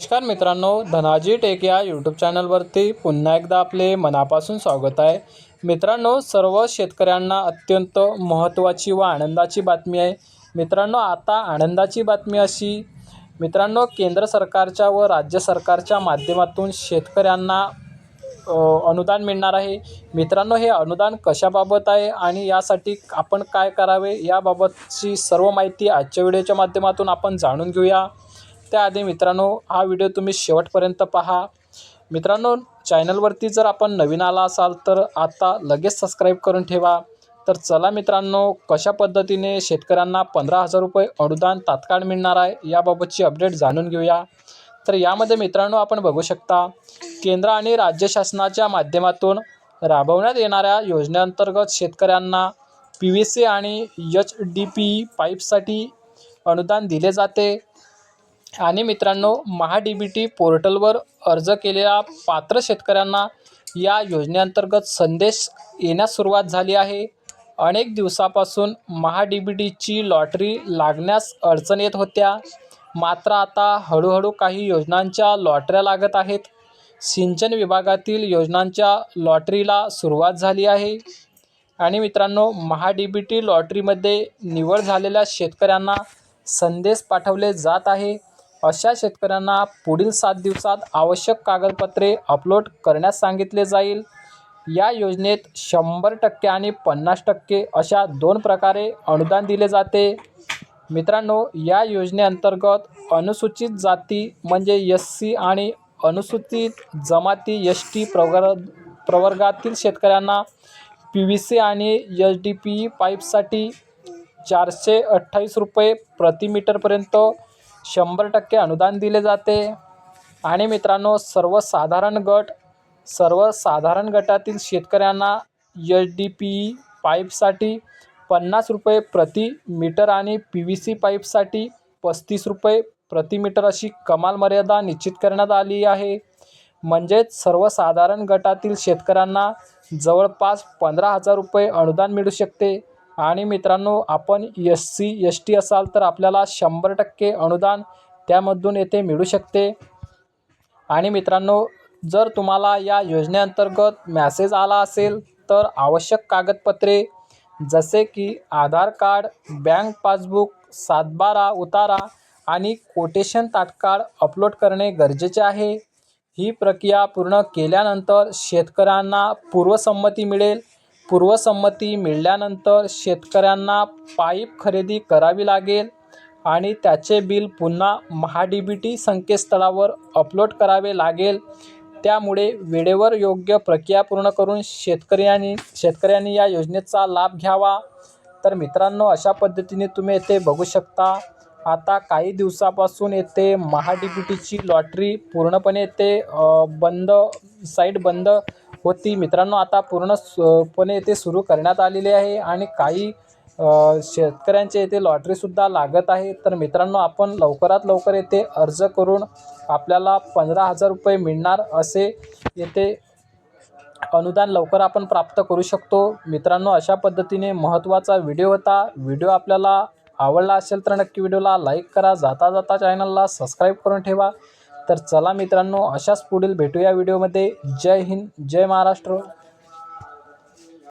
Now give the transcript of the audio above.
नमस्कार मित्रांनो धनाजी टेक या यूट्यूब चॅनलवरती पुन्हा एकदा आपले मनापासून स्वागत आहे. मित्रांनो सर्व शेतकऱ्यांना अत्यंत महत्त्वाची व आनंदाची बातमी आहे. मित्रांनो आता आनंदाची बातमी अशी मित्रांनो केंद्र सरकारच्या व राज्य सरकारच्या माध्यमातून शेतकऱ्यांना अनुदान मिळणार आहे. मित्रांनो हे अनुदान कशाबाबत आहे आणि यासाठी आपण काय करावे याबाबतची सर्व माहिती आजच्या व्हिडिओच्या माध्यमातून आपण जाणून घेऊया. त्याआधी मित्रांनो हा व्हिडिओ तुम्ही शेवटपर्यंत पहा. मित्रांनो चॅनलवरती जर आपण नवीन आला असाल तर आता लगेच सबस्क्राईब करून ठेवा. तर चला मित्रांनो कशा पद्धतीने शेतकऱ्यांना पंधरा हजार रुपये अनुदान तात्काळ मिळणार आहे याबाबतची अपडेट जाणून घेऊया. तर यामध्ये मित्रांनो आपण बघू शकता केंद्र आणि राज्य शासनाच्या माध्यमातून राबवण्यात येणाऱ्या योजनेअंतर्गत शेतकऱ्यांना पी व्ही सी आणि एच डी पी पाईपसाठी अनुदान दिले जाते. आणि मित्रांनो महा बी टी पोर्टलवर अर्ज केलेल्या पात्र शेतकऱ्यांना या योजनेअंतर्गत संदेश येण्यास सुरुवात झाली आहे. अनेक दिवसापासून महा डी बी टीची लॉटरी लागण्यास अडचण येत होत्या. मात्र आता हळूहळू काही योजनांच्या लॉटऱ्या लागत आहेत. सिंचन विभागातील योजनांच्या लॉटरीला सुरुवात झाली आहे. आणि मित्रांनो महा डी बी टी लॉटरीमध्ये निवड झालेल्या शेतकऱ्यांना संदेश पाठवले जात आहे. अशा शेतकऱ्यांना पुढील सात दिवसात आवश्यक कागदपत्रे अपलोड करण्यास सांगितले जाईल. या योजनेत शंभर टक्के आणि पन्नास टक्के अशा दोन प्रकारे अनुदान दिले जाते. मित्रांनो या योजनेअंतर्गत अनुसूचित जाती म्हणजे एस सी आणि अनुसूचित जमाती एस टी प्रवर प्रवर्गातील शेतकऱ्यांना पी व्ही सी आणि एच डी पी ई पाईपसाठी चारशे अठ्ठावीस रुपये प्रति मीटरपर्यंत शंभर टक्के अनुदान दिले जाते. आणि मित्रांनो सर्वसाधारण गट सर्वसाधारण गटातील शेतकऱ्यांना एच डी पी पाईपसाठी पन्नास रुपये प्रति मीटर आणि पी व्ही सी पाईपसाठी पस्तीस रुपये प्रति मीटर अशी कमाल मर्यादा निश्चित करण्यात आली आहे. म्हणजेच सर्वसाधारण गटातील शेतकऱ्यांना जवळपास पंधरा हजार रुपये अनुदान मिळू शकते. आणि मित्रांनो आपण एस सी एस टी असाल तर आपल्याला शंभर टक्के अनुदान त्यामधून येथे मिळू शकते. आणि मित्रांनो जर तुम्हाला या योजनेअंतर्गत मॅसेज आला असेल तर आवश्यक कागदपत्रे जसे की आधार कार्ड बँक पासबुक सातबारा उतारा आणि कोटेशन तात्काळ अपलोड करणे गरजेचे आहे. ही प्रक्रिया पूर्ण केल्यानंतर शेतकऱ्यांना पूर्वसंमती मिळेल. पूर्वसंमती मिळाल्यानंतर शेतकऱ्यांना पाईप खरेदी करावी लागेल आणि त्याचे बिल पुन्हा महा बी टी संकेतस्थळावर अपलोड करावे लागेल. त्यामुळे वेळेवर योग्य प्रक्रिया पूर्ण करून शेतकऱ्यांनी शेतकऱ्यांनी या योजनेचा लाभ घ्यावा. तर मित्रांनो अशा पद्धतीने तुम्ही येथे बघू शकता. आता काही दिवसापासून येथे महा डी बी टीची लॉटरी पूर्णपणे येथे बंद साईट बंद होती. मित्रांनो आता पूर्ण येथे सुरू करण्यात आलेली आहे आणि काही शेतकऱ्यांचे येथे लॉटरीसुद्धा लागत आहे. तर मित्रांनो आपण लवकरात लवकर येथे अर्ज करून आपल्याला पंधरा हजार रुपये मिळणार असे येथे अनुदान लवकर आपण प्राप्त करू शकतो. मित्रांनो अशा पद्धतीने महत्त्वाचा व्हिडिओ होता. व्हिडिओ आपल्याला आवडला असेल तर नक्की व्हिडिओला लाईक करा. जाता जाता चॅनलला सबस्क्राईब करून ठेवा. तर चला मित्रांनो अशाच पुढील भेटूया व्हिडिओमध्ये जय हिंद जय महाराष्ट्र.